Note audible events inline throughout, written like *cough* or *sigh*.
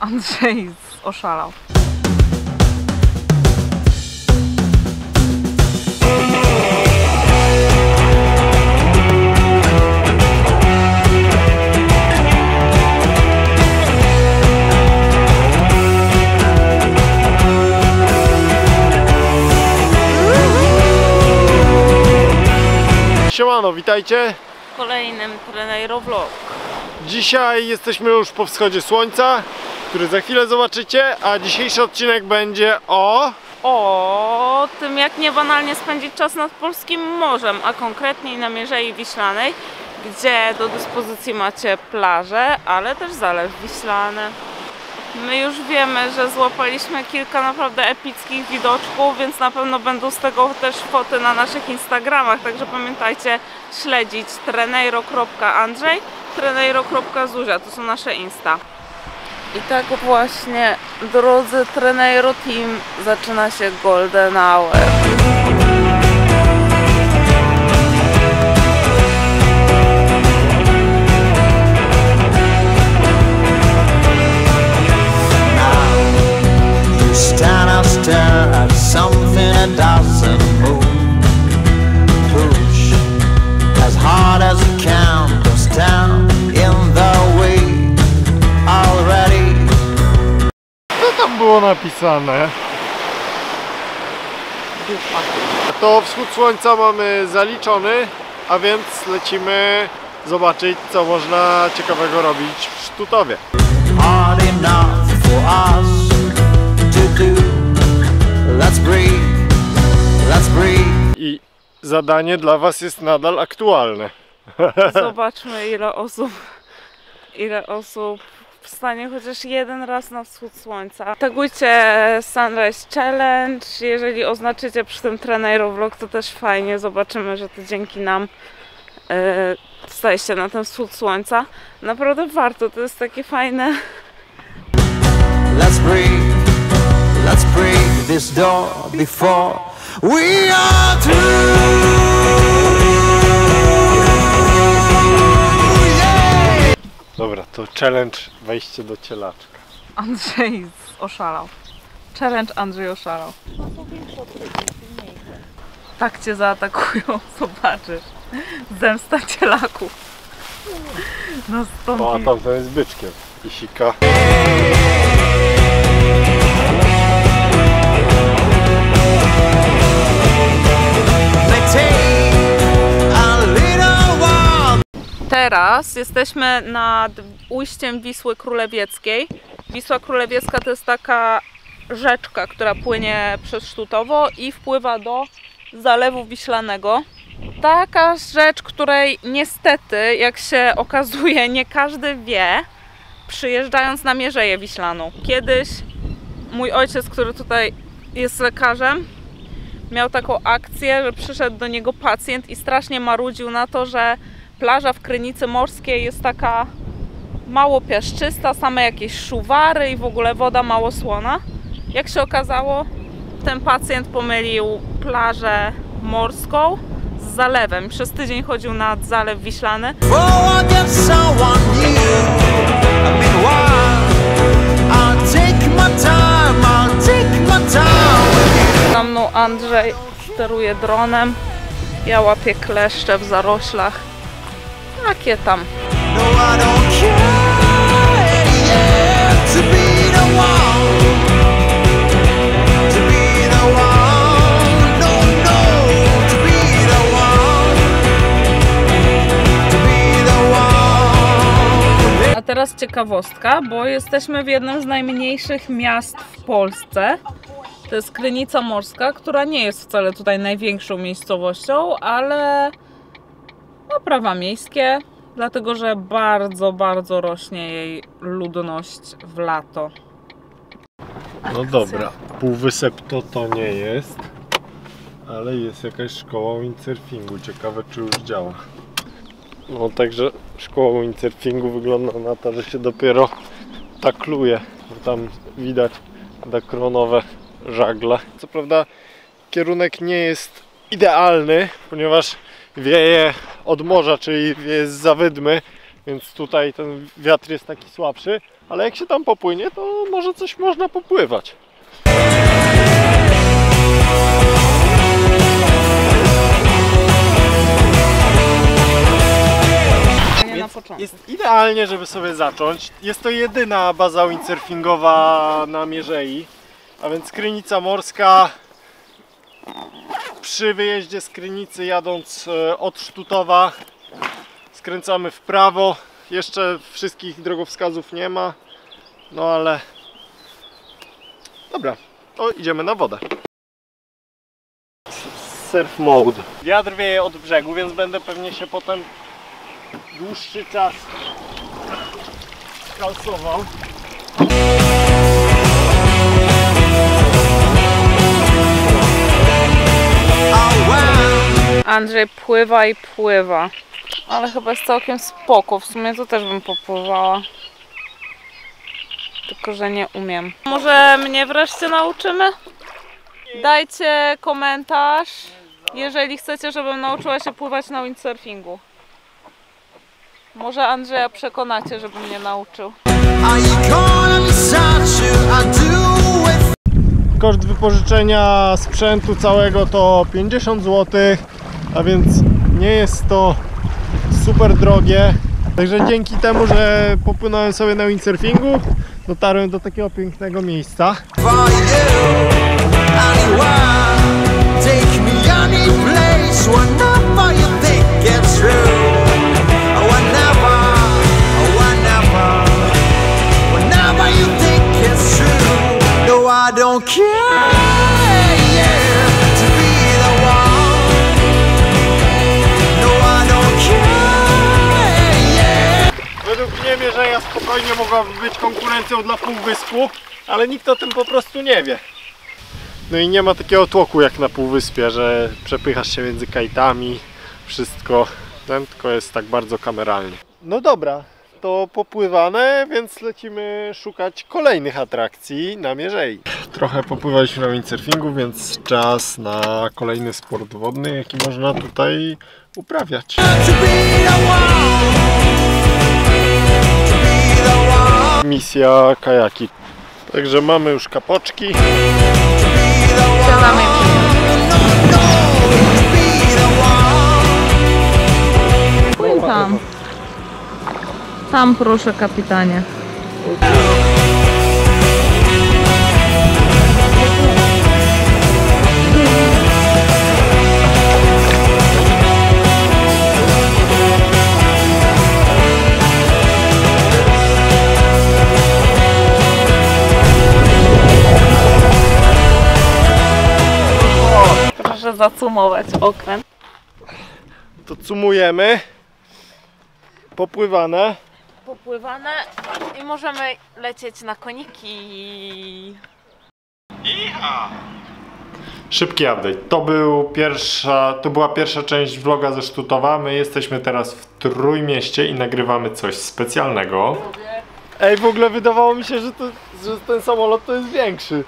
Andrzej oszalał. Siemano, witajcie. W kolejnym Treneiro Vlog. Dzisiaj jesteśmy już po wschodzie słońca, który za chwilę zobaczycie, a dzisiejszy odcinek będzie o... O tym, jak niebanalnie spędzić czas nad polskim morzem, a konkretniej na Mierzei Wiślanej, gdzie do dyspozycji macie plażę, ale też Zalew Wiślany. My już wiemy, że złapaliśmy kilka naprawdę epickich widoczków, więc na pewno będą z tego też foty na naszych Instagramach, także pamiętajcie śledzić treneiro.andrzej, treneiro.zuzia, to są nasze Insta. I tak właśnie, drodzy Treneiro Team, zaczyna się Golden Hour. Napisane? Dupa. To wschód słońca mamy zaliczony, a więc lecimy zobaczyć, co można ciekawego robić w Sztutowie. I zadanie dla Was jest nadal aktualne. *laughs* Zobaczmy ile osób, ile osób wstanie chociaż jeden raz na wschód słońca. Tagujcie Sunrise Challenge, jeżeli oznaczycie przy tym Treneiro Vlog, to też fajnie, zobaczymy, że to dzięki nam yy, na ten wschód słońca. Naprawdę warto, to jest takie fajne Let's breathe, let's break this door before we are through. Dobra, to challenge wejście do cielaczka. Andrzej oszalał. Challenge Andrzej oszalał. Tak cię zaatakują, *laughs* zobaczysz. Zemsta cielaków. O, a Nastąpi. tamten jest byczkiem. I sika. Teraz jesteśmy nad ujściem Wisły Królewieckiej. Wisła Królewiecka to jest taka rzeczka, która płynie przez Sztutowo i wpływa do Zalewu Wiślanego. Taka rzecz, której niestety, jak się *laughs* okazuje, nie każdy wie, przyjeżdżając na Mierzeję Wiślaną. Kiedyś mój ojciec, który tutaj jest lekarzem, miał taką akcję, że przyszedł do niego pacjent i strasznie marudził na to, że plaża w Krynicy Morskiej jest taka mało piaszczysta, same jakieś szuwary i w ogóle woda mało słona. Jak się okazało, ten pacjent pomylił plażę morską z zalewem. Przez tydzień chodził nad Zalew Wiślany. Za mną Andrzej steruje dronem. Ja łapię kleszcze w zaroślach. Takie tam. A teraz ciekawostka, bo jesteśmy w jednym z najmniejszych miast w Polsce. To jest Krynica Morska, która nie jest wcale tutaj największą miejscowością, ale prawa miejskie, dlatego że bardzo, bardzo rośnie jej ludność w lato. No dobra, półwysep to to nie jest, ale jest jakaś szkoła windsurfingu. Ciekawe czy już działa. No także szkoła windsurfingu wygląda na to, że się dopiero takluje. Tam widać dakronowe żagle. Co prawda kierunek nie jest idealny, ponieważ wieje od morza, czyli wieje z zawydmy, więc tutaj ten wiatr jest taki słabszy, ale jak się tam popłynie, to może coś można popływać. Jest idealnie, żeby sobie zacząć. Jest to jedyna baza windsurfingowa na Mierzei, a więc Krynica Morska. Przy wyjeździe z Krynicy jadąc e, od Sztutowa skręcamy w prawo. Jeszcze wszystkich drogowskazów nie ma, no ale dobra, to idziemy na wodę. Surf mode. Wiatr wieje od brzegu, więc będę pewnie się potem dłuższy czas kalsował. Andrzej pływa i pływa. Ale chyba jest całkiem spoko. W sumie to też bym popływała. Tylko, że nie umiem. Może mnie wreszcie nauczymy? Dajcie komentarz, jeżeli chcecie, żebym nauczyła się pływać na windsurfingu. Może Andrzeja przekonacie, żeby mnie nauczył. Koszt wypożyczenia sprzętu całego to 50 zł, a więc nie jest to super drogie. Także dzięki temu, że popłynąłem sobie na windsurfingu, dotarłem do takiego pięknego miejsca. Spokojnie mogłaby być konkurencją dla Półwyspu, ale nikt o tym po prostu nie wie. No i nie ma takiego tłoku jak na Półwyspie, że przepychasz się między kajtami, wszystko. Ten tylko jest tak bardzo kameralnie. No dobra, to popływane, więc lecimy szukać kolejnych atrakcji na Mierzei. Trochę popływaliśmy na windsurfingu, więc czas na kolejny sport wodny, jaki można tutaj uprawiać. Misja kajaki. Także mamy już kapoczki. Siadamy. Płyń tam. Tam proszę, kapitanie. Zacumować okręt. To cumujemy. Popływane. popływane i możemy lecieć na koniki. Szybki update. To, był pierwsza, to była pierwsza część vloga ze Sztutowa. My jesteśmy teraz w Trójmieście i nagrywamy coś specjalnego. Ej, w ogóle wydawało mi się, że, to, że ten samolot to jest większy.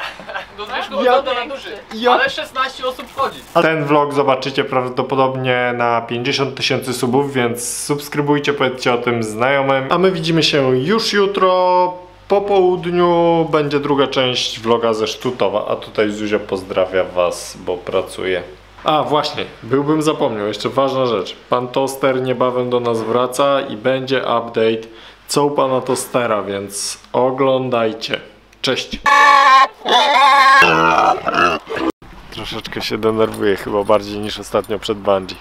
No wiesz, Ja- ja, na duży. ja- Ale 16 osób wchodzi. Ten vlog zobaczycie prawdopodobnie na 50 tysięcy subów, więc subskrybujcie, powiedzcie o tym znajomym. A my widzimy się już jutro. Po południu będzie druga część vloga ze Sztutowa, a tutaj Zuzia pozdrawia Was, bo pracuje. A właśnie, byłbym zapomniał, jeszcze ważna rzecz. Pan Toster niebawem do nas wraca i będzie update co u Pana Tostera, więc oglądajcie. Cześć! Troszeczkę się denerwuję chyba bardziej niż ostatnio przed bungee.